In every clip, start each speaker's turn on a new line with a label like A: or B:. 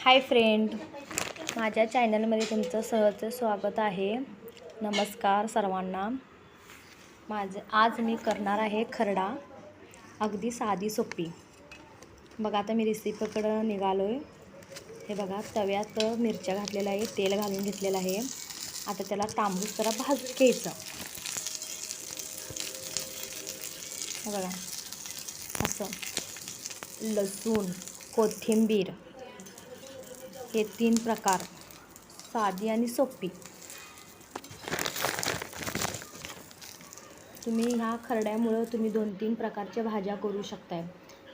A: Hi friend. माझ्या चॅनलमध्ये तुमचं सहज स्वागत आहे. नमस्कार सर्वांना. माझं आज मी करणार आहे खरडा. अगदी साधी सोपी. बघा आता मी रेसिपीकडं निघालो आहे हे बघा तव्यात मिरच्या घातलेलं आहे तेल घालून घेतलेलं आहे. आता त्याला तांबूस जरा भाजून घ्यायचं. हे बघा असं. लसूण कोथिंबीर. हे तीन प्रकार साधी आणि सोपी. तुम्ही ह्या खरड्यामुळं तुम्ही दोन तीन प्रकारच्या भाज्या करू शकताय.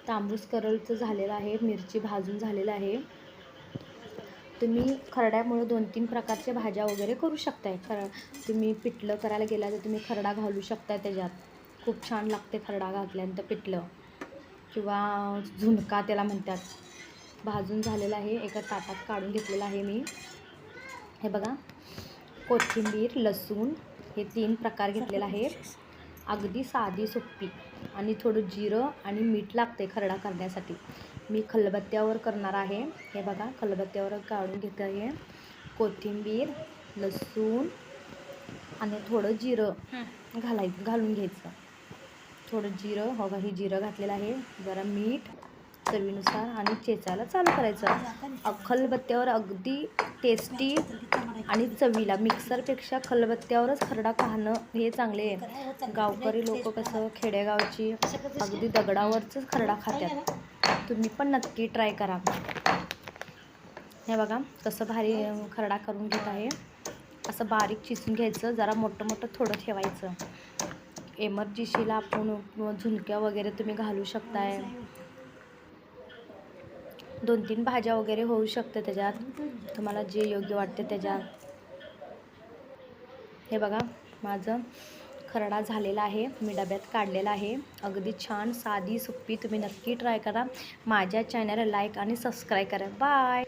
A: तांबूस करळचं झालेलं आहे मिरची भाजून झालेलं आहे. तुम्ही खरड्यामुळं दोन तीन प्रकारच्या भाज्या वगैरे करू शकताय. खर तुम्ही पिठलं करायला गेला तर तुम्ही खरडा घालू शकताय त्याच्यात. खूप छान लागते खरडा घातल्यानंतर पिठलं. किंवा झुणका त्याला म्हणतात. भाजून झालेलं आहे. एका ताटात काढून घेतलेलं आहे मी. हे बघा. कोथिंबीर लसूण हे तीन प्रकार घेतलेला आहे. अगदी साधी सोपी आणि थोडं जिरं आणि मीठ लागते खरडा करण्यासाठी. मी खलबत्त्यावर करणार आहे. हे बघा खलबत्त्यावर काढून घेत आहे. कोथिंबीर लसूण आणि थोडं जिरं घालाय घालून घ्यायचं. थोडं जिरं हो बघा ही जिरं घातलेलं आहे. जरा मीठ चवीनुसार आणि चेचायला चालू करायचं. खलबत्त्यावर अगदी टेस्टी आणि चवीला मिक्सरपेक्षा खलबत्त्यावरच खरडा खाणं हे चांगले आहे. गावकरी लोक कसं खेडेगावची अगदी दगडावरच खरडा खात्यात. तुम्ही पण नक्की ट्राय करा. हे बघा कसं भारी खरडा करून घेत आहे. असं बारीक चिसून घ्यायचं जरा मोठं मोठं थोडं ठेवायचं. एमर्जन्सीला आपण झुणक्या वगैरे तुम्ही घालू शकताय. दोन तीन भाज्या वगैरे होऊ शकते त्याच्यात. तुम्हाला जे योग्य वाटते त्याच्यात. हे बघा माझं खरडा झालेला आहे. मी डब्यात काढलेला आहे. अगदी छान साधी सोपी तुम्ही नक्की ट्राय करा. माझ्या चॅनलला लाईक आणि सबस्क्राईब करा. बाय